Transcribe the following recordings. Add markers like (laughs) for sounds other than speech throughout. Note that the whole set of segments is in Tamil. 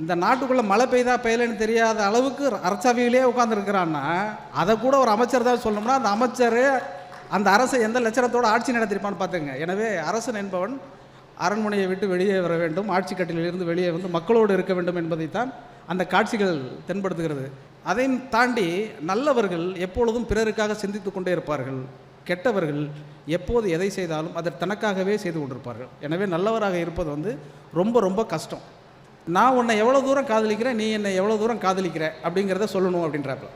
இந்த நாட்டுக்குள்ளே மழை பெய்தா பெய்யலன்னு தெரியாத அளவுக்கு அரசவையிலே உட்காந்துருக்கிறான்னா அதை கூட ஒரு அமைச்சர் தான் சொல்லணும்னா அந்த அமைச்சர் அந்த அரசை எந்த லட்சணத்தோடு ஆட்சி நடத்திருப்பான்னு பார்த்துங்க எனவே அரசன் என்பவன் அரண்மனையை விட்டு வெளியே வர வேண்டும் ஆட்சி கட்டிலிருந்து வெளியே வந்து மக்களோடு இருக்க வேண்டும் என்பதைத்தான் அந்த காட்சிகள் தென்படுத்துகிறது. அதையும் தாண்டி நல்லவர்கள் எப்பொழுதும் பிறருக்காக சிந்தித்து கொண்டே இருப்பார்கள். கெட்டவர்கள் எப்போது எதை செய்தாலும் அதை தனக்காகவே செய்து கொண்டிருப்பார்கள். எனவே நல்லவராக இருப்பது வந்து ரொம்ப ரொம்ப கஷ்டம். நான் உன்னை எவ்வளோ தூரம் காதலிக்கிறேன் நீ என்னை எவ்வளோ தூரம் காதலிக்கிற அப்படிங்கிறத சொல்லணும் அப்படின்றப்ப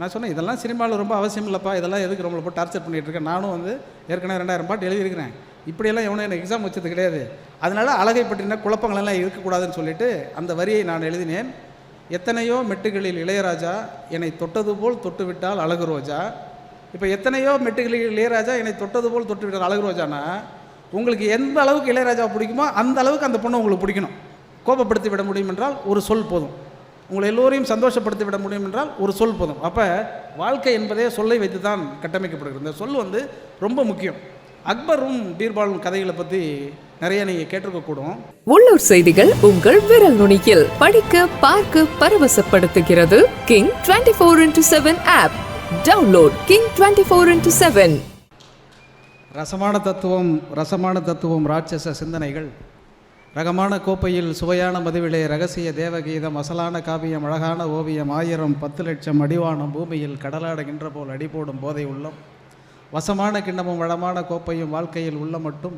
நான் சொன்னேன் இதெல்லாம் சினிமாவில் ரொம்ப அவசியம் இல்லைப்பா இதெல்லாம் எதுக்கு ரொம்ப டார்ச்சர் பண்ணிகிட்டு இருக்கேன் நானும் வந்து ஏற்கனவே ரெண்டாயிரம் பாட்டு எழுதியிருக்கிறேன். இப்படியெல்லாம் எவனும் எனக்கு எக்ஸாம் வச்சது கிடையாது. அதனால் அழகை பற்றின குழப்பங்களெல்லாம் இருக்கக்கூடாதுன்னு சொல்லிட்டு அந்த வரியை நான் எழுதினேன். எத்தனையோ மெட்டுகளில் இளையராஜா என்னை தொட்டது போல் தொட்டு விட்டால் அழகு ரோஜா இப்போ எத்தனையோ மெட்டுகளில் இளையராஜா என்னை தொட்டது போல் தொட்டு விட்டால் அழகு ரோஜானா உங்களுக்கு எந்த அளவுக்கு இளையராஜா பிடிக்குமோ அந்த அளவுக்கு அந்த பொண்ணை உங்களுக்கு பிடிக்கணும். கோபப்படுத்தி விட முடியும் என்றால் ஒரு சொல் போதும். உங்களை எல்லோரையும் சந்தோஷப்படுத்தி விட முடியும் என்றால் ஒரு சொல் போதும். அப்போ வாழ்க்கை என்பதே சொல்லை வைத்து தான் கட்டமைக்கப்படுகிறது. இந்த சொல் வந்து ரொம்ப முக்கியம். அக்பரும் பீர்பாலும் கதைகளை பற்றி நிறைய நீங்கள் கேட்டிருக்கக்கூடும். உள்ளூர் செய்திகள் உங்கள் விரல் நுனியில் படிக்க பார்க்க பரவசப்படுத்துகிறது King twenty four into seven app download King twenty four into seven ரசமான தத்துவம் ரசமான தத்துவம் ராட்சச சிந்தனைகள். ரகமான கோப்பையில் சுவையான மதுவிலே ரகசிய தேவகீதம் அசலான காவியம் அழகான ஓவியம் ஆயிரம் பத்து லட்சம் அடிவானம் பூமியில் கடலாடுகின்ற போல் அடிபோடும் போதை உள்ளம். வசமான கிண்ணமும் வளமான கோப்பையும் வாழ்க்கையில் உள்ள மட்டும்.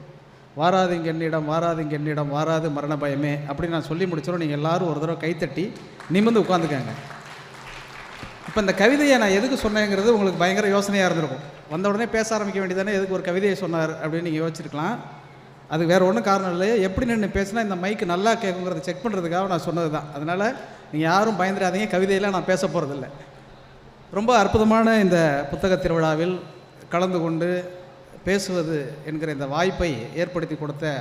வாராதிங்க என்னிடம் வாராதிங்க என்னிடம் வாராது மரண பயமே. அப்படின்னு நான் சொல்லி முடிச்சிடும் நீங்கள் எல்லாரும் ஒரு தடவை கைத்தட்டி நிமிர்ந்து உட்காந்துக்காங்க இப்போ இந்த கவிதையை நான் எதுக்கு சொன்னேங்கிறது உங்களுக்கு பயங்கர யோசனையாக இருந்திருக்கும். வந்த உடனே பேச ஆரம்பிக்க வேண்டியதானே எதுக்கு ஒரு கவிதையை சொன்னார் அப்படின்னு நீங்கள் யோசிச்சிருக்கலாம். அது வேறு ஒன்றும் காரணம் இல்லை எப்படி நின்று பேசினா இந்த மைக்கு நல்லா கேட்குங்கிறத செக் பண்ணுறதுக்காக நான் சொன்னது தான் அதனால் நீங்கள் யாரும் பயந்துடாதீங்க. கவிதையெல்லாம் நான் பேச போகிறதில்ல ரொம்ப அற்புதமான இந்த புத்தக திருவிழாவில் கலந்து கொண்டு பேசுவது என்கிற இந்த வாய்ப்பை ஏற்படுத்தி கொடுத்த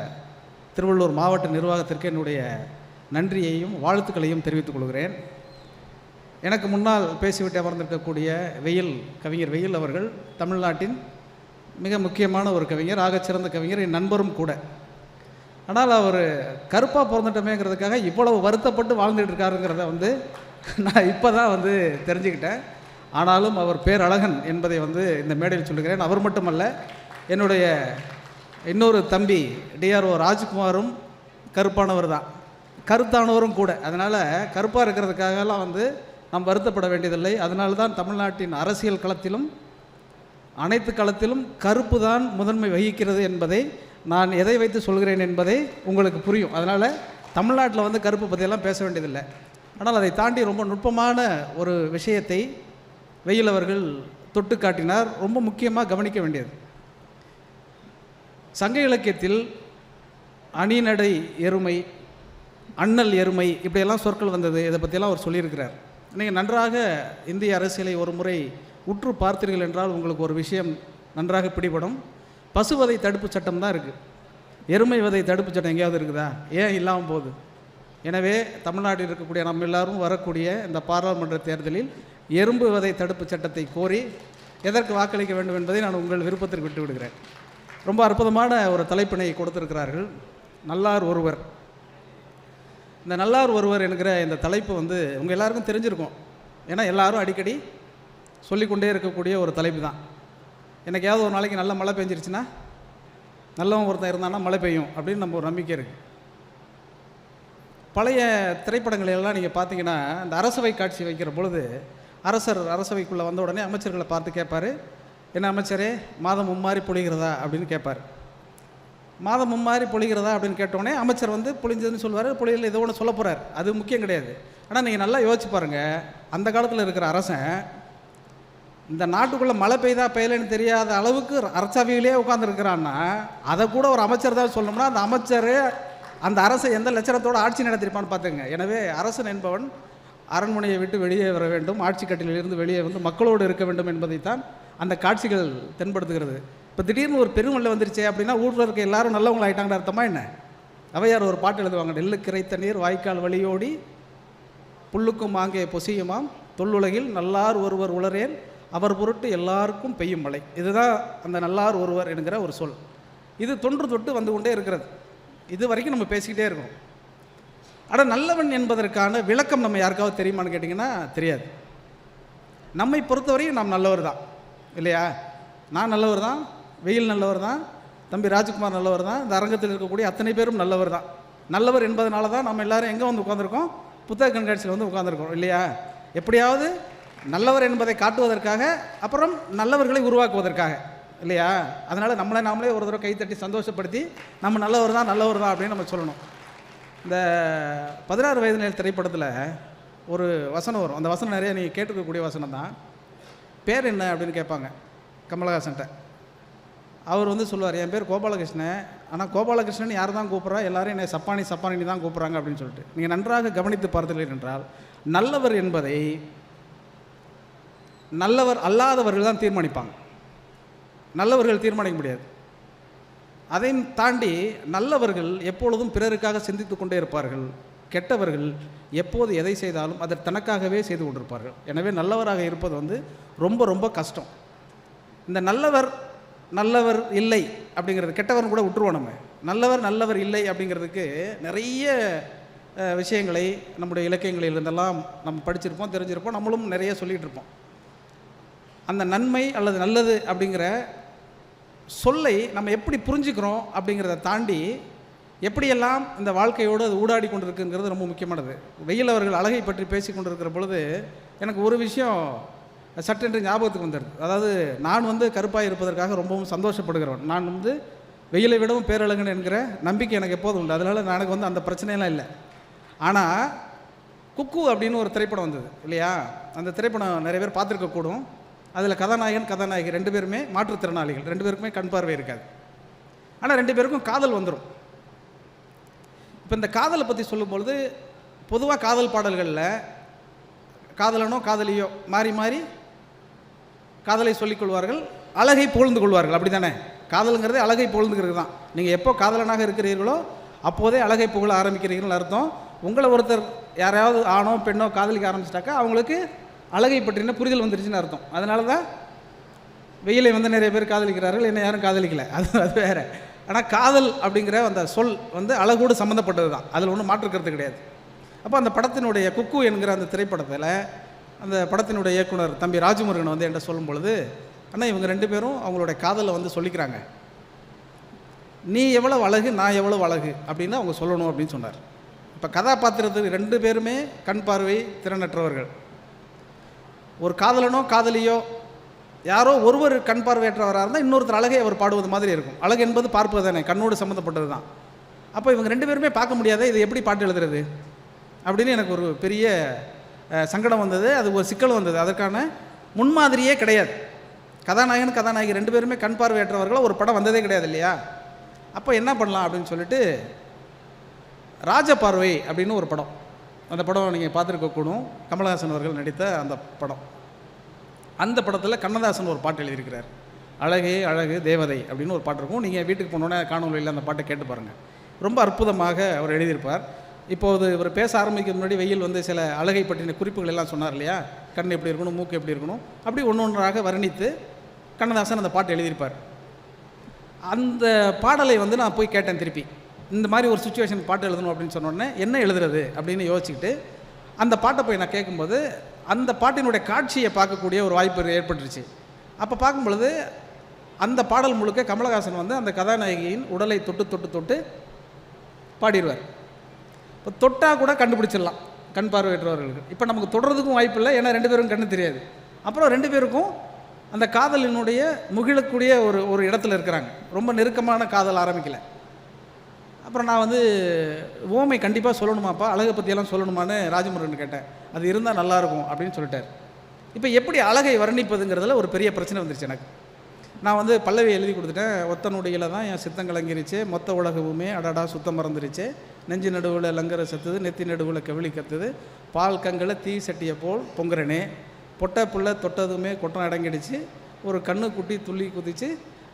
திருவள்ளூர் மாவட்ட நிர்வாகத்திற்கு என்னுடைய நன்றியையும் வாழ்த்துக்களையும் தெரிவித்துக் கொள்கிறேன். எனக்கு முன்னால் பேசிவிட்டு அமர்ந்திருக்கக்கூடிய வெயில் கவிஞர் வெயில் அவர்கள் தமிழ்நாட்டின் மிக முக்கியமான ஒரு கவிஞர் ஆகச்சிறந்த கவிஞர் என் நண்பரும் கூட. ஆனால் அவர் கருப்பாக பிறந்துட்டோமேங்கிறதுக்காக இவ்வளவு வருத்தப்பட்டு வாழ்ந்துட்டு இருக்காருங்கிறத வந்து நான் இப்போ தான் வந்து தெரிஞ்சுக்கிட்டேன். ஆனாலும் அவர் பேரழகன் என்பதை வந்து இந்த மேடையில் சொல்லுகிறேன். அவர் மட்டுமல்ல என்னுடைய இன்னொரு தம்பி டிஆர்ஓ ராஜ்குமாரும் கருப்பானவர் தான். கருத்தானவரும் கூட. அதனால் கருப்பாக இருக்கிறதுக்காகலாம் வந்து நாம் வருத்தப்பட வேண்டியதில்லை. அதனால தான் தமிழ்நாட்டின் அரசியல் களத்திலும் அனைத்து களத்திலும் கருப்பு தான் முதன்மை வகிக்கிறது என்பதை நான் எதை வைத்து சொல்கிறேன் என்பதை உங்களுக்கு புரியும். அதனால் தமிழ்நாட்டில் வந்து கருப்பு பற்றியெல்லாம் பேச வேண்டியதில்லை. ஆனால் அதை தாண்டி ரொம்ப நுட்பமான ஒரு விஷயத்தை வெயில் அவர்கள் தொட்டு காட்டினார். ரொம்ப முக்கியமாக கவனிக்க வேண்டியது. சங்க இலக்கியத்தில் அணிநடை எருமை அண்ணல் எருமை இப்படியெல்லாம் சொற்கள் வந்தது. இதை பற்றியெல்லாம் அவர் சொல்லியிருக்கிறார். நீங்கள் நன்றாக இந்திய அரசியலை ஒரு முறை உற்று பார்த்தீர்கள் என்றால் உங்களுக்கு ஒரு விஷயம் நன்றாக பிடிபடும். பசுவதை தடுப்பு சட்டம் தான் இருக்குது எருமை வதை தடுப்பு சட்டம் எங்கேயாவது இருக்குதா? ஏன் இல்லாமல் போகுது? எனவே தமிழ்நாட்டில் இருக்கக்கூடிய நம்ம எல்லாரும் வரக்கூடிய இந்த பாராளுமன்ற தேர்தலில் எறும்பு வதை தடுப்பு சட்டத்தை கோரி எதற்கு வாக்களிக்க வேண்டும் என்பதை நான் உங்கள் விருப்பத்திற்கு விட்டு விடுகிறேன். ரொம்ப அற்புதமான ஒரு தலைப்பினை கொடுத்திருக்கிறார்கள். நல்லார் ஒருவர். இந்த நல்லார் ஒருவர் என்கிற இந்த தலைப்பு வந்து உங்கள் எல்லாருக்கும் தெரிஞ்சிருக்கும். ஏன்னா எல்லாரும் அடிக்கடி சொல்லிக்கொண்டே இருக்கக்கூடிய ஒரு தலைப்பு தான். என்னைக்காவது ஒரு நாளைக்கு நல்ல மழை பெஞ்சிருச்சுன்னா நல்லவன் ஒருத்தன் இருந்தான்னா மழை பெய்யும் அப்படின்னு நம்ம ஒரு நம்பிக்கை இருக்குது பழைய திரைப்படங்களை எல்லாம் நீங்கள் பார்த்தீங்கன்னா இந்த அரசவை காட்சி வைக்கிற பொழுது அரசர் அரசவைக்குள்ளே வந்த உடனே அமைச்சர்களை பார்த்து கேட்பார் என்ன அமைச்சரே மாதம் மும்மாறி பொழிகிறதா? அப்படின்னு கேட்பார். மாதம் மும்மாறி பொழிகிறதா அப்படின்னு கேட்டோடனே அமைச்சர் வந்து பொழிஞ்சதுன்னு சொல்லுவார் பொழியில் ஏதோ ஒன்று சொல்ல போகிறார் அது முக்கியம் கிடையாது. ஆனால் நீங்கள் நல்லா யோசிச்சு பாருங்கள் அந்த காலத்தில் இருக்கிற அரசன் இந்த நாட்டுக்குள்ளே மழை பெய்தா பெய்யலன்னு தெரியாத அளவுக்கு அரசவையிலே உட்காந்துருக்கிறான்னா அதை கூட ஒரு அமைச்சர் தான் சொல்லணும்னா அந்த அமைச்சர் அந்த அரசை எந்த லட்சணத்தோடு ஆட்சி நடத்திருப்பான்னு பார்த்துங்க எனவே அரசன் என்பவன் அரண்மனையை விட்டு வெளியே வர வேண்டும் ஆட்சி கட்டிலிருந்து வெளியே வந்து மக்களோடு இருக்க வேண்டும் என்பதைத்தான் அந்த காட்சிகள் தென்படுத்துகிறது. இப்போ திடீர்னு ஒரு பெருமழை வந்துருச்சே அப்படின்னா ஊரில் இருக்க எல்லாரும் நல்லவங்க ஆயிட்டாங்கன்னு அர்த்தமா என்ன? அவையார் ஒரு பாட்டு எழுதுவாங்க நெல்லு கிரைத்த நீர் வாய்க்கால் வழியோடி புல்லுக்கும் மாங்கே பொசியுமாம் தொல்லுலகில் நல்லார் ஒருவர் உளரேன் அவர் பொருட்டு எல்லாருக்கும் பெய்யும் மழை. இதுதான் அந்த நல்லார் ஒருவர் என்கிற ஒரு சொல். இது தொன்று தொட்டு வந்து கொண்டே இருக்கிறது. இது வரைக்கும் நம்ம பேசிக்கிட்டே இருக்கோம். ஆனால் நல்லவன் என்பதற்கான விளக்கம் நம்ம யாருக்காவது தெரியுமான்னு கேட்டிங்கன்னா தெரியாது. நம்மை பொறுத்தவரையும் நாம் நல்லவர் தான். இல்லையா? நான் நல்லவர் தான் வெயில் நல்லவர் தான் தம்பி ராஜ்குமார் நல்லவர் தான் இந்த அரங்கத்தில் இருக்கக்கூடிய அத்தனை பேரும் நல்லவர் தான். நல்லவர் என்பதனால தான் நம்ம எல்லாரும் எங்கே வந்து உட்காந்துருக்கோம் புத்தக கண்காட்சியில் வந்து உட்காந்துருக்கோம் இல்லையா? எப்படியாவது நல்லவர் என்பதை காட்டுவதற்காக அப்புறம் நல்லவர்களை உருவாக்குவதற்காக. இல்லையா? அதனால் நம்மளை நாமளே ஒரு தடவை கைத்தட்டி சந்தோஷப்படுத்தி நம்ம நல்லவர் தான் நல்லவர் தான் அப்படின்னு நம்ம சொல்லணும். இந்த பதினாறு வயது நிலை திரைப்படத்தில் ஒரு வசனம் வரும். அந்த வசனம் நிறைய நீங்கள் கேட்டுக்கக்கூடிய வசனம் தான். பேர் என்ன அப்படின்னு கேட்பாங்க கமலஹாசன்ட்ட. அவர் வந்து சொல்லுவார் என் பேர் கோபாலகிருஷ்ணன். ஆனால் கோபாலகிருஷ்ணன் யார் தான் கூப்பிட்றா? எல்லாரும் என்னை சப்பானி சப்பானி தான் கூப்பிட்றாங்க அப்படின்னு சொல்லிட்டு. நீங்கள் நன்றாக கவனித்து பார்த்தீர்கள் என்றால் நல்லவர் என்பதை நல்லவர் அல்லாதவர்கள் தான் தீர்மானிப்பாங்க. நல்லவர்கள் தீர்மானிக்க முடியாது. அதையும் தாண்டி நல்லவர்கள் எப்பொழுதும் பிறருக்காக சிந்தித்து கொண்டே இருப்பார்கள். கெட்டவர்கள் எப்போது எதை செய்தாலும் அதை தனக்காகவே செய்து கொண்டிருப்பார்கள். எனவே நல்லவராக இருப்பது வந்து ரொம்ப ரொம்ப கஷ்டம். இந்த நல்லவர் நல்லவர் இல்லை அப்படிங்கிறது கெட்டவர்னு கூட விட்டுருவோம் நம்ம. நல்லவர் நல்லவர் இல்லை அப்படிங்கிறதுக்கு நிறைய விஷயங்களை நம்முடைய இலக்கியங்களில் இருந்தெல்லாம் நம்ம படிச்சிருப்போம் தெரிஞ்சிருப்போம் நம்மளும் நிறைய சொல்லிகிட்டு இருப்போம். அந்த நன்மை அல்லது நல்லது அப்படிங்கிற சொல்லை நம்ம எப்படி புரிஞ்சுக்கிறோம் அப்படிங்கிறத தாண்டி எப்படியெல்லாம் இந்த வாழ்க்கையோடு அது ஊடாடி கொண்டிருக்குங்கிறது ரொம்ப முக்கியமானது. வெயில் அவர்கள் அழகை பற்றி பேசி கொண்டிருக்கிற பொழுது எனக்கு ஒரு விஷயம் சட்டென்று ஞாபகத்துக்கு வந்துடுது. அதாவது நான் வந்து கருப்பாக இருப்பதற்காக ரொம்பவும் சந்தோஷப்படுகிறவன். நான் வந்து வெயிலை விடவும் பேரழகன் என்கிற நம்பிக்கை எனக்கு எப்போதும் உண்டு. அதனால் எனக்கு வந்து அந்த பிரச்சனையெல்லாம் இல்லை. ஆனால் குக்கு அப்படின்னு ஒரு திரைப்படம் வந்தது இல்லையா? அந்த திரைப்படம் நிறைய பேர் பார்த்துருக்கக்கூடும். அதில் கதாநாயகன் கதாநாயகி ரெண்டு பேருமே மாற்றுத்திறனாளிகள். ரெண்டு பேருக்குமே கண் பார்வை இருக்காது. ஆனால் ரெண்டு பேருக்கும் காதல் வந்துடும் இப்போ இந்த காதலை பற்றி சொல்லும்பொழுது பொதுவாக காதல் பாடல்களில் காதலனோ காதலியோ மாறி மாறி காதலை சொல்லிக் கொள்வார்கள் அழகை புகழ்ந்து கொள்வார்கள். அப்படி தானே காதலுங்கிறதே அழகை புகழ்ந்துக்கிறது தான். நீங்கள் எப்போ காதலனாக இருக்கிறீர்களோ அப்போதே அழகை புகழ ஆரம்பிக்கிறீர்கள் அர்த்தம். உங்களை ஒருத்தர் யாரையாவது ஆணோ பெண்ணோ காதலிக்க ஆரம்பிச்சிட்டாக்கா அவங்களுக்கு அழகை பற்றின புரிதல் வந்துருச்சுன்னு அர்த்தம். அதனால தான் வெயிலை வந்து நிறைய பேர் காதலிக்கிறார்கள் என்ன யாரும் காதலிக்கலை. (laughs) அது அது வேறு. ஆனால் காதல் அப்படிங்கிற அந்த சொல் வந்து அழகோடு சம்மந்தப்பட்டது தான் அதில் ஒன்றும் மாற்றுக்கிறது கிடையாது. அப்போ அந்த படத்தினுடைய குக்கு என்கிற அந்த திரைப்படத்தில் அந்த படத்தினுடைய இயக்குனர் தம்பி ராஜமுருகன் வந்து என்கிட்ட சொல்லும் பொழுது அண்ணா இவங்க ரெண்டு பேரும் அவங்களுடைய காதலை வந்து சொல்லிக்கிறாங்க. நீ எவ்வளோ அழகு நான் எவ்வளோ அழகு அப்படின்னு அவங்க சொல்லணும் அப்படின்னு சொன்னார். இப்போ கதாபாத்திரத்துக்கு ரெண்டு பேருமே கண் பார்வை திறனற்றவர்கள். ஒரு காதலனோ காதலியோ யாரோ ஒருவர் கண் பார்வையற்றவராக இருந்தால் இன்னொருத்தர் அழகை அவர் பாடுவது மாதிரி இருக்கும். அழகு என்பது பார்ப்பது தானே கண்ணோடு சம்மந்தப்பட்டது தான். அப்போ இவங்க ரெண்டு பேருமே பார்க்க முடியாத இது எப்படி பாட்டு எழுதுறது? அப்படின்னு எனக்கு ஒரு பெரிய சங்கடம் வந்தது. அது ஒரு சிக்கல் வந்தது. அதற்கான முன்மாதிரியே கிடையாது. கதாநாயகன் கதாநாயகி ரெண்டு பேருமே கண் பார்வையற்றவர்களோ ஒரு படம் வந்ததே கிடையாது இல்லையா? அப்போ என்ன பண்ணலாம் அப்படின்னு சொல்லிட்டு ராஜபார்வை அப்படின்னு ஒரு படம். அந்த படம் நீங்கள் பார்த்துருக்கக்கூடும் கமலஹாசன் அவர்கள் நடித்த அந்த படம். அந்த படத்தில் கண்ணதாசன் ஒரு பாட்டு எழுதியிருக்கிறார். அழகே அழகு தேவதை அப்படின்னு ஒரு பாட்டு இருக்கும். நீங்கள் வீட்டுக்கு போனோன்னே காணொலியில் அந்த பாட்டை கேட்டு பாருங்கள் ரொம்ப அற்புதமாக அவர் எழுதியிருப்பார். இப்போது இவர் பேச ஆரம்பிக்க முன்னாடி வெயில் வந்து சில அழகை பற்றின குறிப்புகள் எல்லாம் சொன்னார் இல்லையா? கண் எப்படி இருக்கணும் மூக்கு எப்படி இருக்கணும்? அப்படி ஒன்று ஒன்றாக வர்ணித்து கண்ணதாசன் அந்த பாட்டு எழுதியிருப்பார். அந்த பாடலை வந்து நான் போய் கேட்டேன் திருப்பி. இந்த மாதிரி ஒரு சுச்சுவேஷன் பாட்டு எழுதணும் அப்படின்னு சொன்ன என்ன எழுதுறது? அப்படின்னு யோசிச்சுக்கிட்டு அந்த பாட்டை போய் நான் கேட்கும்போது அந்த பாட்டினுடைய காட்சியை பார்க்கக்கூடிய ஒரு வாய்ப்பு ஏற்பட்டுருச்சு. அப்போ பார்க்கும்பொழுது அந்த பாடல் முழுக்க கமலஹாசன் வந்து அந்த கதாநாயகியின் உடலை தொட்டு தொட்டு தொட்டு பாடிடுவார். இப்போ தொட்டால் கூட கண்டுபிடிச்சிடலாம் கண் பார்வையற்றவர்களுக்கு. இப்போ நமக்கு தொடர்றதுக்கும் வாய்ப்பு இல்லை ஏன்னா ரெண்டு பேரும் கண்ணு தெரியாது. அப்புறம் ரெண்டு பேருக்கும் அந்த காதலினுடைய முகிழக்கூடிய ஒரு ஒரு இடத்துல இருக்கிறாங்க. ரொம்ப நெருக்கமான காதல் ஆரம்பிக்கலை. அப்புறம் நான் வந்து ஓமை கண்டிப்பாக சொல்லணுமாப்பா? அழகை பற்றியெல்லாம் சொல்லணுமான்னு ராஜமுருகன் கேட்டேன். அது இருந்தால் நல்லாயிருக்கும் அப்படின்னு சொல்லிட்டார். இப்போ எப்படி அழகை வர்ணிப்பதுங்கிறதுல ஒரு பெரிய பிரச்சனை வந்துருச்சு எனக்கு. நான் வந்து பல்லவி எழுதி கொடுத்துட்டேன். ஒத்த நொடியில் தான் என் சித்தம் கலங்கிருச்சு. மொத்த உலகமுமே அடடா சுத்தம் மறந்துருச்சு. நெஞ்சு நடுவில் லங்கரை செத்துது நெத்தி நடுவில் கவிழி கத்துது. பால் கங்களை தீ சட்டியை போல் பொங்குறனே. பொட்டை புள்ள தொட்டதுமே கொட்டம் அடங்கிடுச்சு. ஒரு கண்ணு குட்டி துள்ளி குதிச்சு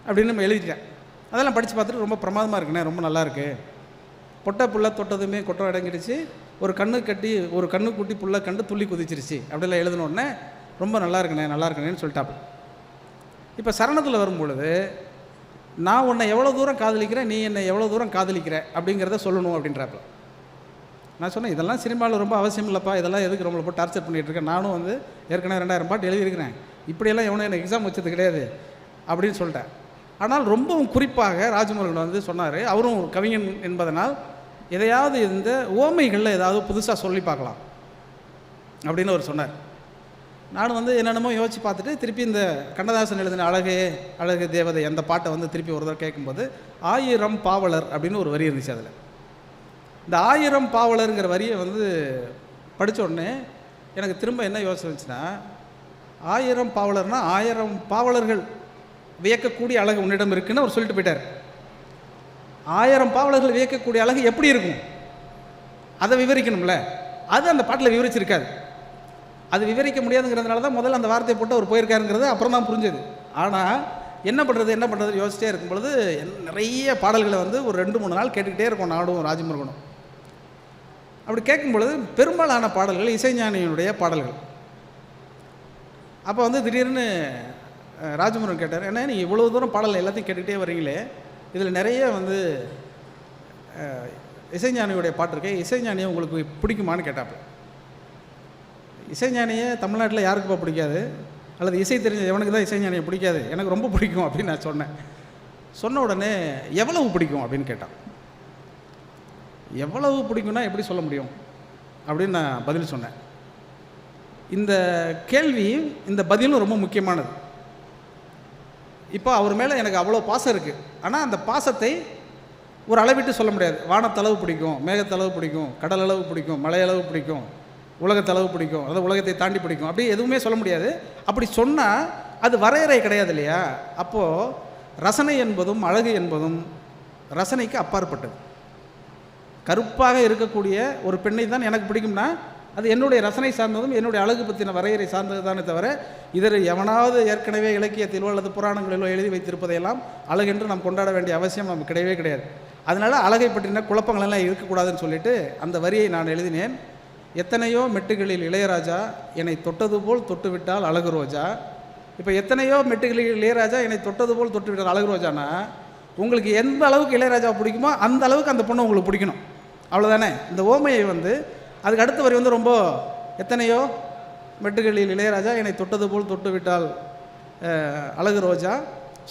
அப்படின்னு நம்ம எழுதிட்டேன். அதெல்லாம் படித்து பார்த்துட்டு ரொம்ப பிரமாதமாக இருக்குண்ணே ரொம்ப நல்லாயிருக்கு பொட்டை புள்ள தொட்டதுமே கொட்டம் இடங்கிடுச்சு ஒரு கண்ணு கட்டி ஒரு கண்ணு குட்டி புள்ள கண்டு துள்ளி குதிச்சிருச்சு. அப்படிலாம் எழுதின உடனே ரொம்ப நல்லா இருக்குண்ணே நல்லா இருக்குண்ணேன்னு சொல்லிட்டாப்பு இப்போ சரணத்தில் வரும்பொழுது நான் உன்னை எவ்வளோ தூரம் காதலிக்கிறேன் நீ என்னை எவ்வளோ தூரம் காதலிக்கிற அப்படிங்கிறத சொல்லணும் அப்படின்றாப்புல. நான் சொன்னேன் இதெல்லாம் சினிமாவில் ரொம்ப அவசியம் இல்லைப்பா இதெல்லாம் எதுக்கு ரொம்ப ரொம்ப டார்ச்சர் பண்ணிகிட்டு இருக்கேன் நானும் வந்து ஏற்கனவே ரெண்டாயிரம் பாட்டு எழுதியிருக்கிறேன். இப்படியெல்லாம் எவனும் எனக்கு எக்ஸாம் வச்சது கிடையாது. அப்படின்னு சொல்லிட்டேன். ஆனால் ரொம்பவும் குறிப்பாக ராஜமுருகன் வந்து சொன்னார் அவரும் கவிஞன் என்பதனால் எதையாவது இந்த ஓமைகளில் ஏதாவது புதுசாக சொல்லி பார்க்கலாம் அப்படின்னு அவர் சொன்னார். நானும் வந்து என்னென்னமோ யோசிச்சு பார்த்துட்டு திருப்பி இந்த கண்ணதாசன் எழுதின அழகே அழகு தேவதை அந்த பாட்டை வந்து திருப்பி ஒரு தடவை கேட்கும்போது ஆயிரம் பாவலர் அப்படின்னு ஒரு வரி இருந்துச்சு அதில். இந்த ஆயிரம் பாவலருங்கிற வரியை வந்து படித்த உடனே எனக்கு திரும்ப என்ன யோசனை ஆயிரம் பாவலர்னால் ஆயிரம் பாவலர்கள் வியக்கக்கூடிய அழகு உன்னிடம் இருக்குன்னு அவர் சொல்லிட்டு போயிட்டார். ஆயிரம் பாவலர்கள் வியக்கக்கூடிய அழகு எப்படி இருக்கும்? அதை விவரிக்கணும்ல. அது அந்த பாட்டில் விவரிச்சிருக்காது அது விவரிக்க முடியாதுங்கிறதுனால தான் முதல்ல அந்த வார்த்தையை போட்டு அவர் போயிருக்காருங்கிறது அப்புறம் தான் புரிஞ்சது. ஆனால் என்ன பண்ணுறது என்ன பண்ணுறது யோசிச்சிட்டே இருக்கும் பொழுது நிறைய பாடல்களை வந்து ஒரு ரெண்டு மூணு நாள் கேட்டுக்கிட்டே இருக்கும் நாடும் ராஜமுருகனும். அப்படி கேட்கும் பொழுது பெரும்பாலான பாடல்கள் இசைஞானியினுடைய பாடல்கள். அப்போ வந்து திடீர்னு ராஜமுருகன் கேட்டார் ஏன்னா நீங்கள் இவ்வளோ தூரம் பாடல் எல்லாத்தையும் கேட்டுக்கிட்டே வரீங்களே இதில் நிறைய வந்து இசைஞானியுடைய பாட்டு இருக்கே. இசைஞானியை உங்களுக்கு பிடிக்குமான்னு கேட்டாப்பு இசைஞானியை தமிழ்நாட்டில் யாருக்குப்பா பிடிக்காது? அல்லது இசை தெரிஞ்ச எவனுக்கு தான் இசைஞானியை பிடிக்காது? எனக்கு ரொம்ப பிடிக்கும் அப்படின்னு நான் சொன்னேன். சொன்ன உடனே எவ்வளவு பிடிக்கும்? அப்படின்னு கேட்டான். எவ்வளவு பிடிக்கும்னா எப்படி சொல்ல முடியும்? அப்படின்னு நான் பதில் சொன்னேன். இந்த கேள்வி இந்த பதிலும் ரொம்ப முக்கியமானது. இப்போ அவர் மேலே எனக்கு அவ்வளோ பாசம் இருக்குது ஆனால் அந்த பாசத்தை ஒரு அளவிட்டு சொல்ல முடியாது. வானத்தளவு பிடிக்கும் மேகத்தளவு பிடிக்கும் கடல் அளவு பிடிக்கும் மலையளவு பிடிக்கும் உலகத்தளவு பிடிக்கும் அதாவது உலகத்தை தாண்டி பிடிக்கும். அப்படி எதுவுமே சொல்ல முடியாது. அப்படி சொன்னால் அது வரையறை கிடையாது இல்லையா? அப்போது ரசனை என்பதும் அழகு என்பதும் ரசனைக்கு அப்பாற்பட்டது. கருப்பாக இருக்கக்கூடிய ஒரு பெண்ணை தான் எனக்கு பிடிக்கும்னா அது என்னுடைய ரசனை சார்ந்ததும் என்னுடைய அழகு பற்றின வரையறை சார்ந்தது தானே தவிர இதர் எவனாவது ஏற்கனவே இலக்கியத்திலோ அல்லது புராணங்களிலோ எழுதி வைத்திருப்பதையெல்லாம் அழகென்று நாம் கொண்டாட வேண்டிய அவசியம் நமக்கு கிடையவே கிடையாது. அதனால் அழகை பற்றின குழப்பங்களெல்லாம் இருக்கக்கூடாதுன்னு சொல்லிட்டு அந்த வரியை நான் எழுதினேன். எத்தனையோ மெட்டுகளில் இளையராஜா என்னை தொட்டது போல் தொட்டுவிட்டால் அழகு ரோஜா இப்போ எத்தனையோ மெட்டுகளில் இளையராஜா என்னை தொட்டது போல் தொட்டுவிட்டால் அழகு ரோஜானா உங்களுக்கு எந்த அளவுக்கு இளையராஜா பிடிக்குமோ அந்த அளவுக்கு அந்த பொண்ணை உங்களுக்கு பிடிக்கணும். அவ்வளோதானே இந்த ஓமையை வந்து அதுக்கு அடுத்த வரி வந்து ரொம்ப எத்தனையோ? மெட்டுகளில் இளையராஜா என்னை தொட்டது போல் தொட்டு விட்டால் அழகு ரோஜா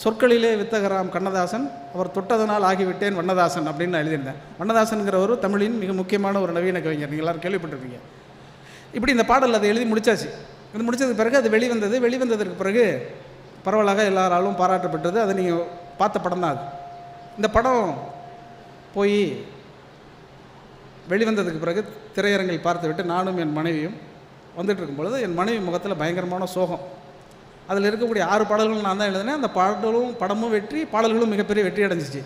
சொற்களிலே வித்தகராம் கண்ணதாசன் அவர் தொட்டதனால் ஆகிவிட்டேன் வண்ணதாசன் அப்படின்னு நான் எழுதியிருந்தேன். வண்ணதாசன்கிறவர் தமிழின் மிக முக்கியமான ஒரு நவீன கவிஞர். நீங்கள் எல்லாரும் கேள்விப்பட்டிருப்பீங்க. இப்படி இந்த பாடல் அதை எழுதி முடிச்சாச்சு. இது முடிச்சதுக்கு பிறகு அது வெளிவந்தது. வெளிவந்ததற்கு பிறகு பரவலாக எல்லாராலும் பாராட்டப்பட்டது. அதை நீங்கள் பார்த்த படம் தான் அது. இந்த படம் போய் வெளிவந்ததுக்கு பிறகு திரையரங்கில் பார்த்துவிட்டு நானும் என் மனைவியும் வந்துட்டு இருக்கும் பொழுது என் மனைவி முகத்தில் பயங்கரமான சோகம். அதில் இருக்கக்கூடிய ஆறு பாடல்கள் நான் தான் எழுதினேன். அந்த பாடலும் படமும் வெற்றி பாடல்களும் மிகப்பெரிய வெற்றி அடைஞ்சிச்சு.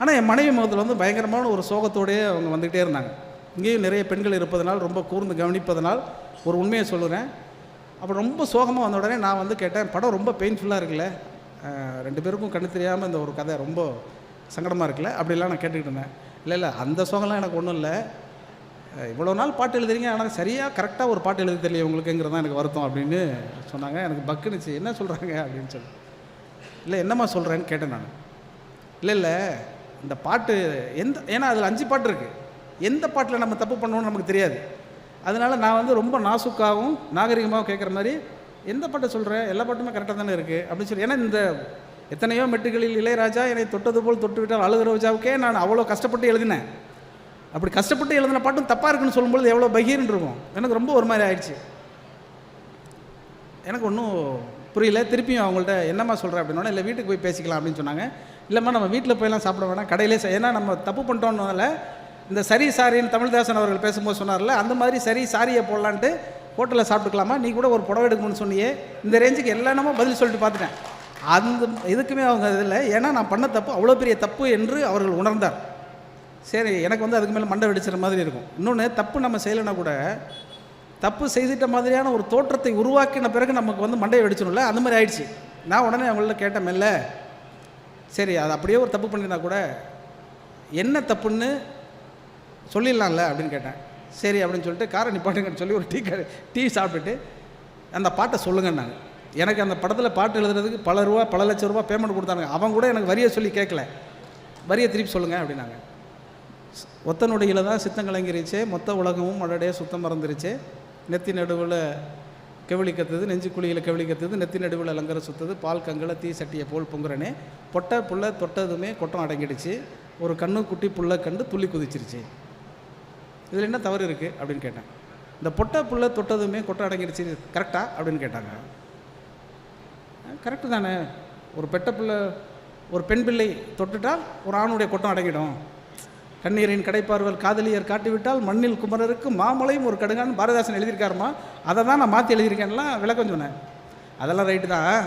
ஆனால் என் மனைவி முகத்தில் வந்து பயங்கரமான ஒரு சோகத்தோடையே அவங்க வந்துக்கிட்டே இருந்தாங்க. இங்கேயும் நிறைய பெண்கள் இருப்பதனால் ரொம்ப கூர்ந்து கவனிப்பதனால் ஒரு உண்மையை சொல்லுறேன். அப்போ ரொம்ப சோகமாக வந்த உடனே நான் வந்து கேட்டேன் படம் ரொம்ப பெயின்ஃபுல்லாக இருக்குல்ல? ரெண்டு பேருக்கும் கண்ணு தெரியாமல் இந்த ஒரு கதை ரொம்ப சங்கடமாக இருக்குல்ல? அப்படிலாம் நான் கேட்டுக்கிட்டு இருந்தேன். இல்லை இல்லை அந்த சோகம்லாம் எனக்கு ஒன்றும் இல்லை. இவ்வளோ நாள் பாட்டு எழுதுறீங்க ஆனால் சரியாக கரெக்டாக ஒரு பாட்டு எழுத தெரியல உங்களுக்குங்கிறது தான் எனக்கு வருத்தம் அப்படின்னு சொன்னாங்க. எனக்கு பக்குனுச்சு. என்ன சொல்கிறாங்க அப்படின்னு சொல்லி. இல்லை என்னம்மா சொல்கிறேன்னு கேட்டேன் நான். இல்லை இல்லை இந்த பாட்டு எந்த ஏன்னா அதில் அஞ்சு பாட்டு இருக்குது எந்த பாட்டில் நம்ம தப்பு பண்ணணும்னு நமக்கு தெரியாது. அதனால் நான் வந்து ரொம்ப நாசுக்காகவும் நாகரிகமாகவும் கேட்குற மாதிரி எந்த பாட்டை சொல்கிறேன் எல்லா பாட்டுமே கரெக்டாக தானே இருக்குது அப்படின்னு சொல்லி. ஏன்னா இந்த எத்தனையோ மெட்டுகளில் இளையராஜா என்னை தொட்டது போல் தொட்டு விட்டால் ரோஜாவுக்கே நான் அவ்வளோ கஷ்டப்பட்டு எழுதினேன். அப்படி கஷ்டப்பட்டு எழுதின பாட்டும் தப்பாக இருக்குன்னு சொல்லும்பொழுது எவ்வளோ பகீர்னு இருக்கும். எனக்கு ரொம்ப ஒரு மாதிரி ஆயிடுச்சு. எனக்கு ஒன்றும் புரியல. திருப்பியும் அவங்கள்ட்ட என்னம்மா சொல்கிறேன் அப்படின்னா இல்லை வீட்டுக்கு போய் பேசிக்கலாம் அப்படின்னு சொன்னாங்க. இல்லைம்மா நம்ம வீட்டில் போயெல்லாம் சாப்பிட வேணாம். கடையிலே ஏன்னா நம்ம தப்பு பண்ணிட்டோம்னால இந்த சரி சாரின்னு தமிழ்தாசன் அவர்கள் பேசும்போது சொன்னார்ல அந்த மாதிரி சரி சாரியை போடலான்ட்டு ஹோட்டலில் சாப்பிட்டுக்கலாமா? நீ கூட ஒரு புடவை எடுக்கணும்னு சொன்னியே. இந்த ரேஞ்சுக்கு எல்லாமே பதில் சொல்லிட்டு பார்த்துட்டேன். அந்த இதுக்குமே அவங்க இதில் ஏன்னா நான் பண்ண தப்பு அவ்வளோ பெரிய தப்பு என்று அவர்கள் உணர்ந்தார். சரி எனக்கு வந்து அதுக்கு மேலே மண்டை வெடிச்சிற மாதிரி இருக்கும். இன்னொன்று தப்பு நம்ம செய்யலைன்னா கூட தப்பு செய்துட்ட மாதிரியான ஒரு தோற்றத்தை உருவாக்கின பிறகு நமக்கு வந்து மண்டையை வெடிச்சிடும்ல அந்த மாதிரி ஆயிடுச்சு. நான் உடனே அவங்கள்ட்ட கேட்டமில்ல சரி அது அப்படியே ஒரு தப்பு பண்ணியிருந்தா கூட என்ன தப்புன்னு சொல்லிடலாம்ல அப்படின்னு கேட்டேன். சரி அப்படின்னு சொல்லிட்டு காரை நிப்பாட்டுங்கன்னு சொல்லி ஒரு டீ டீ சாப்பிட்டுட்டு அந்த பாட்டை சொல்லுங்கன்னாங்க. எனக்கு அந்த படத்தில் பாட்டு எழுதுறதுக்கு பல ரூபா பல லட்சம் ரூபா பேமெண்ட் கொடுத்தாங்க அவங்க கூட எனக்கு வரியை சொல்லி கேட்கல. வரியை திருப்பி சொல்லுங்கள் அப்படின்னாங்க. ஒத்த நொடியில் தான் சித்தம் கலங்கிருச்சு. மொத்த உலகமும் மழடையே சுத்தம் மறந்துருச்சு நெத்தி நடுவில் கெவிளி கத்துது நெஞ்சு குழியில் கெவிளி கத்துது நெத்தி நடுவில் லங்கர சுத்துது பால் கங்கில் தீ சட்டியை போல் பொங்குறனே. பொட்டை புள்ள தொட்டதுமே கொட்டம் அடங்கிடுச்சு. ஒரு கண்ணு குட்டி புள்ள கண்டு துள்ளி குதிச்சிருச்சு. இதில் என்ன தவறு இருக்குது அப்படின்னு கேட்டேன். இந்த பொட்டை புள்ள தொட்டதுமே கொட்டம் அடங்கிடுச்சு கரெக்டாக அப்படின்னு கேட்டாங்க. கரெக்டு தானே. ஒரு பெட்ட பிள்ளை ஒரு பெண் பிள்ளை தொட்டுட்டால் ஒரு ஆணுடைய கொட்டம் அடங்கிடும். கண்ணீரின் கடைப்பார்வல் காதலியர் காட்டிவிட்டால் மண்ணில் குமரருக்கு மாமலையும் ஒரு கடுகான்னு பாரதிதாசன் எழுதியிருக்காருமா? அதை தான் நான் மாற்றி எழுதியிருக்கேன்லாம் விளக்கம் சொன்னேன். அதெல்லாம் ரைட்டு தான்.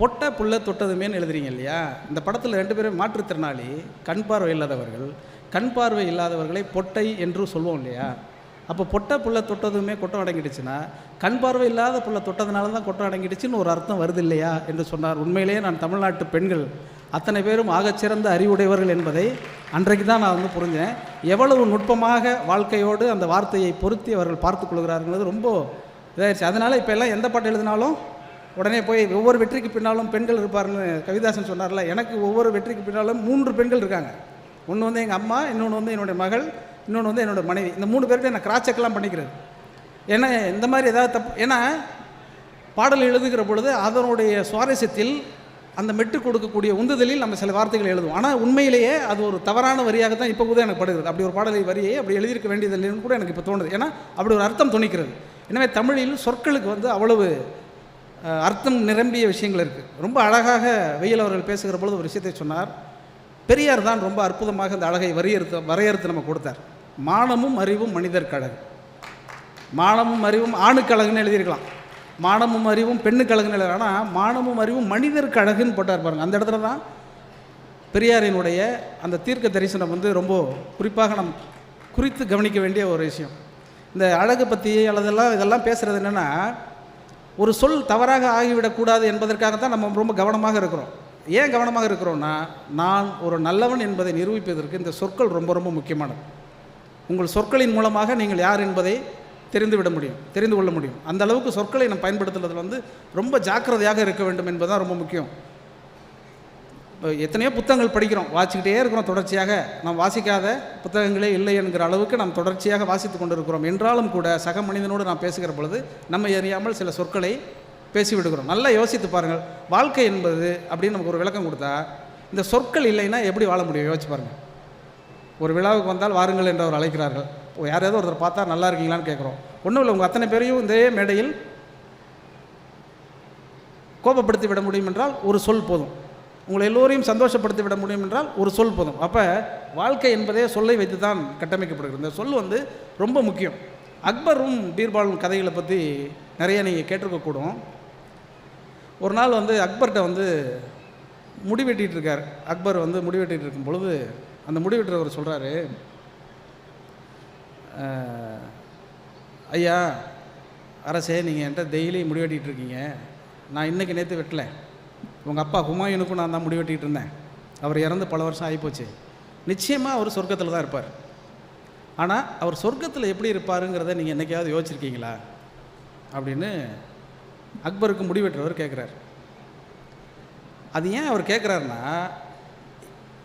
பொட்டை புள்ள தொட்டதுமேன்னு எழுதுறீங்க இல்லையா? இந்த படத்தில் ரெண்டு பேரும் மாற்றுத்திறனாளி கண் பார்வை இல்லாதவர்கள் கண் பார்வை இல்லாதவர்களை பொட்டை என்று சொல்லுவோம் இல்லையா? அப்போ பொட்டை புள்ள தொட்டதுமே கொட்டம் அடங்கிடுச்சுன்னா கண் பார்வை இல்லாத புள்ள தொட்டதுனால தான் கொட்டம் அடங்கிடுச்சுன்னு ஒரு அர்த்தம் வருது இல்லையா என்று சொன்னார். உண்மையிலேயே நான் தமிழ்நாட்டு பெண்கள் அத்தனை பேரும் ஆகச்சிறந்த அறிவுடையவர்கள் என்பதை அன்றைக்கு தான் நான் வந்து புரிஞ்சேன். எவ்வளவு நுட்பமாக வாழ்க்கையோடு அந்த வார்த்தையை பொருத்தி அவர்கள் பார்த்து கொள்கிறார்கள் ரொம்ப இதாகிடுச்சு அதனால் இப்போ எல்லாம் எந்த பாட்டு எழுதினாலும் உடனே போய் ஒவ்வொரு வெற்றிக்கு பின்னாலும் பெண்கள் இருப்பார்னு கவிதாசன் சொன்னார்ல எனக்கு ஒவ்வொரு வெற்றிக்கு பின்னாலும் மூன்று பெண்கள் இருக்காங்க. ஒன்று வந்து எங்கள் அம்மா இன்னொன்று வந்து என்னுடைய மகள். இன்னொன்று வந்து என்னோட மனைவி. இந்த மூணு பேர்கிட்ட நான் கிராஸ் செக்லாம் பண்ணிக்கிறது. ஏன்னா இந்த மாதிரி ஏதாவது தப்பு ஏன்னா பாடல் எழுதுகிற பொழுது அதனுடைய சுவாரஸ்யத்தில் அந்த மெட்டு கொடுக்கக்கூடிய உந்துதலில் நம்ம சில வார்த்தைகள் எழுதுவோம். ஆனால் உண்மையிலேயே அது ஒரு தவறான வரியாக தான் இப்போ கூட எனக்கு படுகிறது. அப்படி ஒரு பாடலை வரியை அப்படி எழுதியிருக்க வேண்டியதில்லைன்னு கூட எனக்கு இப்போ தோணுது. ஏன்னா அப்படி ஒரு அர்த்தம் துணிக்கிறது. எனவே தமிழில் சொற்களுக்கு வந்து அவ்வளவு அர்த்தம் நிரம்பிய விஷயங்கள் இருக்குது ரொம்ப அழகாக வெயில் அவர்கள் பேசுகிற பொழுது ஒரு விஷயத்தை சொன்னார். பெரியார் தான் ரொம்ப அற்புதமாக இந்த அழகை வரையறுத்து வரையறுத்து நம்ம கொடுத்தார். மானமும் அறிவும் மனிதர் கழகு மானமும் அறிவும் ஆணுக்கழகுன்னு எழுதியிருக்கலாம். மானமும் அறிவும் பெண்ணுக்கழகுன்னு எழுத ஆனால் மானமும் அறிவும் மனிதர் கழகுன்னு போட்டார் பாருங்க. அந்த இடத்துல தான் பெரியாரினுடைய அந்த தீர்க்க தரிசனம் வந்து ரொம்ப குறிப்பாக நம் குறித்து கவனிக்க வேண்டிய ஒரு விஷயம். இந்த அழகு பற்றி அல்லதெல்லாம் இதெல்லாம் பேசுகிறது என்னென்னா ஒரு சொல் தவறாக ஆகிவிடக்கூடாது என்பதற்காக தான் நம்ம ரொம்ப கவனமாக இருக்கிறோம். ஏன் கவனமாக இருக்கிறோன்னா நான் ஒரு நல்லவன் என்பதை நிரூபிப்பதற்கு இந்த சொற்கள் ரொம்ப ரொம்ப முக்கியமானது. உங்கள் சொற்களின் மூலமாக நீங்கள் யார் என்பதை தெரிந்து விட முடியும் தெரிந்து கொள்ள முடியும். அந்த அளவுக்கு சொற்களை நம்ம பயன்படுத்துறதுல வந்து ரொம்ப ஜாக்கிரதையாக இருக்க வேண்டும் என்பதுதான் ரொம்ப முக்கியம். இப்போ எத்தனையோ புத்தகங்கள் படிக்கிறோம் வாசிக்கிட்டே இருக்கிறோம் தொடர்ச்சியாக. நாம் வாசிக்காத புத்தகங்களே இல்லை என்கிற அளவுக்கு நாம் தொடர்ச்சியாக வாசித்து கொண்டு இருக்கிறோம் என்றாலும் கூட சக மனிதனோடு நாம் பேசுகிற பொழுது நம்ம அறியாமல் சில சொற்களை பேசிவிடுகிறோம். நல்லா யோசித்து பாருங்கள். வாழ்க்கை என்பது அப்படின்னு நமக்கு ஒரு விளக்கம் கொடுத்தா இந்த சொற்கள் இல்லைன்னா எப்படி வாழ முடியும்? யோசிச்சு பாருங்கள். ஒரு விழாவுக்கு வந்தால் வாருங்கள் என்று அவர் அழைக்கிறார்கள். இப்போ யாரையாவது ஒருத்தர் பார்த்தா நல்லா இருக்கீங்களான்னு கேட்குறோம். ஒன்றும் இல்லை உங்கள் அத்தனை பேரையும் இந்த மேடையில் கோபப்படுத்தி விட முடியும் என்றால் ஒரு சொல் போதும். உங்களை எல்லோரையும் சந்தோஷப்படுத்தி விட முடியும் என்றால் ஒரு சொல் போதும். அப்போ வாழ்க்கை என்பதே சொல்லை வைத்து தான் கட்டமைக்கப்படுகிறது. இந்த சொல் வந்து ரொம்ப முக்கியம். அக்பரும் பீர்பாலும் கதைகளை பற்றி நிறைய நீங்கள் கேட்டிருக்கக்கூடும். ஒரு நாள் வந்து அக்பர்கிட்ட வந்து முடி வெட்டிட்டு இருக்கார் அக்பர் வந்து முடி வெட்டிட்டு இருக்கும் பொழுது அந்த முடி வெட்டுறவர் சொல்கிறாரு ஐயா அரசே நீங்கள் என்கிட்ட டெய்லி முடி வெட்டிகிட்டு இருக்கீங்க நான் இன்றைக்கி நேற்று வெட்டலை. உங்கள் அப்பா ஹுமாயூனுக்கும் நான் தான் முடி வெட்டிகிட்டு இருந்தேன் அவர் இறந்து பல வருஷம் ஆகிப்போச்சு. நிச்சயமாக அவர் சொர்க்கத்தில் தான் இருப்பார். ஆனால் அவர் சொர்க்கத்தில் எப்படி இருப்பாருங்கிறத நீங்கள் என்னைக்காவது யோசிச்சிருக்கீங்களா? அப்படின்னு அக்பருக்கு முடி வெட்டுறவர் கேட்குறாரு அது ஏன் அவர் கேட்குறாருன்னா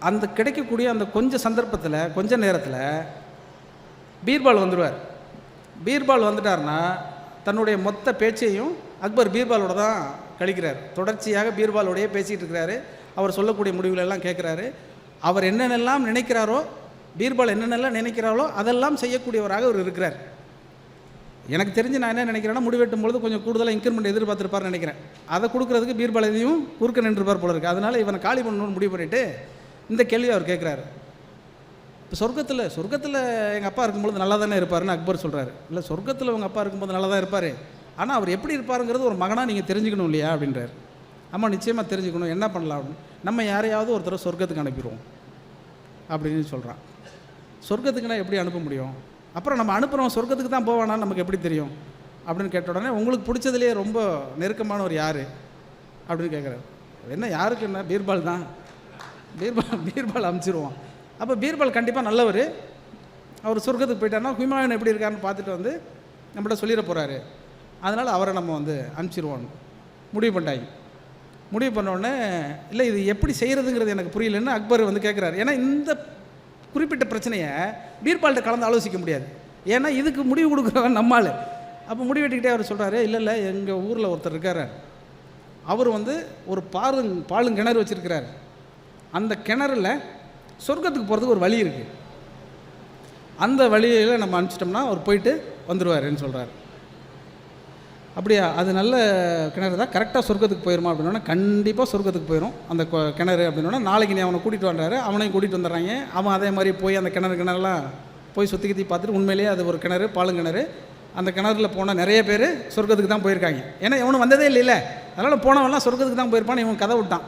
அந்த கிடைக்கக்கூடிய அந்த கொஞ்ச சந்தர்ப்பத்தில் கொஞ்ச நேரத்தில் பீர்பால் வந்துடுவார் பீர்பால் வந்துட்டார்னா தன்னுடைய மொத்த பேச்சையும் அக்பர் பீர்பாலோட தான் கழிக்கிறார். தொடர்ச்சியாக பீர்பாலோடையே பேசிகிட்டு இருக்கிறாரு. அவர் சொல்லக்கூடிய முடிவுகளெல்லாம் கேட்குறாரு அவர் என்னென்னலாம் நினைக்கிறாரோ பீர்பால் என்னென்னலாம் நினைக்கிறாரோ அதெல்லாம் செய்யக்கூடியவராக அவர் இருக்கிறார். எனக்கு தெரிஞ்சு நான் என்ன நினைக்கிறேன்னா முடிவெட்டும் பொழுது கொஞ்சம் கூடுதலாக இன்க்ரிமெண்ட் எதிர்பார்த்துருப்பார்னு நினைக்கிறேன். அதை கொடுக்குறதுக்கு பீர்பால் எதையும் குறுக்க நின்றுப்பார் போல இருக்குது அதனால் இவனை காலி பண்ணணும்னு முடிவு பண்ணிவிட்டு இந்த கேள்வி அவர் கேட்குறாரு இப்போ சொர்க்கத்தில் சொர்க்கத்தில் எங்கள் அப்பா இருக்கும்பொழுது நல்லா தானே இருப்பாருன்னு அக்பர் சொல்கிறாரு இல்லை சொர்க்கத்தில் உங்கள் அப்பா இருக்கும்போது நல்லா தான் இருப்பார். ஆனால் அவர் எப்படி இருப்பாருங்கிறது ஒரு மகனாக நீங்கள் தெரிஞ்சுக்கணும் இல்லையா அப்படின்றார். ஆமாம் நிச்சயமாக தெரிஞ்சுக்கணும். என்ன பண்ணலாம் அப்படின்னு. நம்ம யாரையாவது ஒருத்தரை சொர்க்கத்துக்கு அனுப்பிடுவோம் அப்படின்னு சொல்கிறான் சொர்க்கத்துக்குன்னா எப்படி அனுப்ப முடியும்? அப்புறம் நம்ம அனுப்புகிறோம் சொர்க்கத்துக்கு தான் போவானா நமக்கு எப்படி தெரியும்? அப்படின்னு கேட்ட உடனே உங்களுக்கு பிடிச்சதுலேயே ரொம்ப நெருக்கமானவர் யார்? அப்படின்னு கேட்குறாரு என்ன யாருக்கு என்ன? பீர்பால் தான். பீர்பால் பீர்பால் அமுச்சிருவோம் அப்போ பீர்பால் கண்டிப்பாக நல்லவர். அவர் சொர்க்கத்துக்கு போயிட்டாருன்னா ஹுமாயூன் எப்படி இருக்காருன்னு பார்த்துட்டு வந்து நம்மகிட்ட சொல்லிட போகிறாரு அதனால் அவரை நம்ம வந்து அனுப்பிச்சிருவோம் முடிவு பண்ணிட்டாங்க. முடிவு பண்ண உடனே இல்லை இது எப்படி செய்கிறதுங்கிறது எனக்கு புரியலன்னு அக்பர் வந்து கேட்குறாரு ஏன்னா இந்த குறிப்பிட்ட பிரச்சனையை பீர்பால்கிட்ட கலந்து ஆலோசிக்க முடியாது. ஏன்னா இதுக்கு முடிவு கொடுக்குறவன் நம்மாள். அப்போ முடிவெட்டிக்கிட்டே அவர் சொல்கிறாரு இல்லை இல்லை எங்கள் ஊரில் ஒருத்தர் இருக்கார். அவர் வந்து ஒரு பாரு பாலும் கிணறு வச்சுருக்கிறார். அந்த கிணறுல சொர்க்கத்துக்கு போகிறதுக்கு ஒரு வழி இருக்குது அந்த வழியில் நம்ம அனுப்பிச்சிட்டோம்னா அவர் போயிட்டு வந்துடுவாருன்னு சொல்கிறார் அப்படியா? அது நல்ல கிணறு தான். கரெக்டாக சொர்க்கத்துக்கு போயிருமா அப்படின்னா கண்டிப்பாக சொர்க்கத்துக்கு போயிடும் அந்த கிணறு அப்படின்னா நாளைக்கு நீ அவனை கூட்டிகிட்டு வர்றாரு அவனையும் கூட்டிகிட்டு வந்துடுறாங்க. அவன் அதே மாதிரி போய் அந்த கிணறு கிணறுலாம் போய் சுற்றி கித்தி பார்த்துட்டு உண்மையிலேயே அது ஒரு கிணறு பாலுங்கிணறு அந்த கிணறுல போன நிறைய பேர் சொர்க்கத்துக்கு தான் போயிருக்காங்க. ஏன்னா இவனு வந்ததே இல்லைல்ல. அதனால் போனவன்லாம் சொர்க்கத்துக்கு தான் போயிருப்பான்னு இவன் கதை விட்டான்.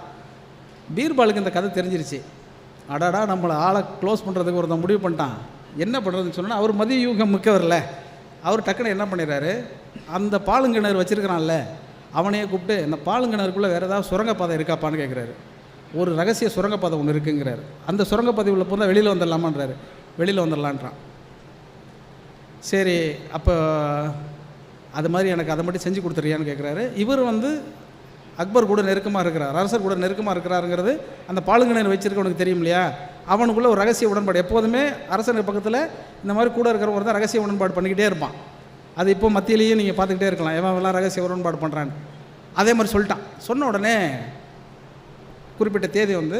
பீர்பாலுக்கு இந்த கதை தெரிஞ்சிருச்சு. அடாடா நம்மளை ஆளை க்ளோஸ் பண்ணுறதுக்கு ஒருத்தன் முடிவு பண்ணிட்டான். என்ன பண்ணுறதுன்னு சொன்னால் அவர் மதிய யூகம் மிக்கவர்ல. அவர் டக்குன்னு என்ன பண்ணிடுறாரு? அந்த பாலுங்கிணறு வச்சுருக்கிறான்ல அவனையே கூப்பிட்டு இந்த பாலுங்கிணறுக்குள்ளே வேறு ஏதாவது சுரங்கப்பாதை இருக்காப்பான்னு கேட்குறாரு ஒரு ரகசிய சுரங்கப்பாதை ஒன்று இருக்குங்கிறாரு. அந்த சுரங்கப்பாதை உள்ள போனால் வெளியில் வந்துடலாமான்றாரு. வெளியில் வந்துடலான்றான். சரி அப்போ அது மாதிரி எனக்கு அதை மட்டும் செஞ்சு கொடுத்துறியான்னு கேட்குறாரு இவர் வந்து அக்பர் கூட நெருக்கமாக இருக்கிறார். அரசர் கூட நெருக்கமாக இருக்கிறாருங்கிறது அந்த பாலுங்கிணறு வச்சிருக்கவனுக்கு தெரியும் இல்லையா? அவனுக்குள்ள ஒரு ரகசிய உடன்பாடு. எப்போதுமே அரசனுக்கு பக்கத்தில் இந்த மாதிரி கூட இருக்கிறவங்க தான் ரகசிய உடன்பாடு பண்ணிக்கிட்டே இருப்பான். அது இப்போ மத்தியிலேயே நீங்கள் பார்த்துக்கிட்டே இருக்கலாம். எவன் எல்லாம் ரகசிய உடன்பாடு பண்ணுறான்னு அதே மாதிரி சொல்லிட்டான். சொன்ன உடனே குறிப்பிட்ட தேதி வந்து